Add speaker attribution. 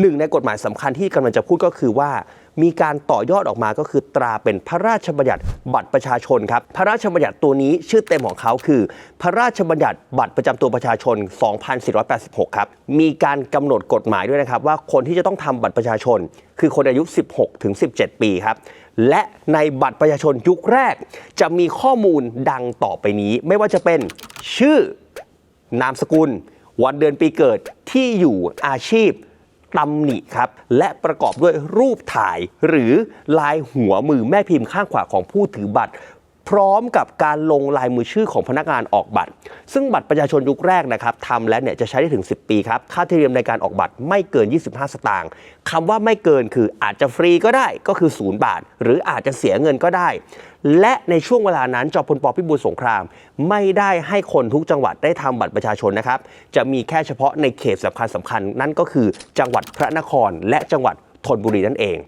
Speaker 1: หนึ่งในกฎหมายสำคัญที่กำลังจะพูดก็คือว่า มีการต่อยอดออกมาก็คือตราเป็นพระราชบัญญัติบัตรประชาชนครับ พระราชบัญญัติตัวนี้ชื่อเต็มของเขาคือ พระราชบัญญัติบัตรประจำตัวประชาชน 2486 ครับ มีการกำหนดกฎหมายด้วยนะครับ ว่าคนที่จะต้องทำบัตรประชาชน คือคนอายุ 16 ถึง 17 ปีครับ และในบัตรประชาชนยุคแรก จะมีข้อมูลดังต่อไปนี้ ไม่ว่าจะเป็นชื่อ นามสกุล วันเดือนปีเกิดที่อยู่อาชีพ ตำหนิครับ และประกอบด้วยรูปถ่ายหรือลายหัวมือแม่พิมพ์ข้างขวาของผู้ถือบัตร พร้อมกับการลงลายมือชื่อของพนักงานออกบัตร ซึ่งบัตรประชาชนยุคแรกนะครับทำแล้วเนี่ยจะใช้ได้ถึง 10 ปีครับ ค่าธรรมเนียมในการออกบัตรไม่เกิน 25 สตางค์คำว่าไม่เกินคืออาจจะฟรีก็ได้ก็คือ 0 บาท หรืออาจจะเสียเงินก็ได้ และในช่วงเวลานั้นจอพลปพิบูลสงคราม ไม่ได้ให้คนทุกจังหวัดได้ทำบัตรประชาชนนะครับ จะมีแค่เฉพาะในเขตสำคัญสำคัญนั่นก็คือ จังหวัดพระนครและจังหวัดธนบุรีนั่นเอง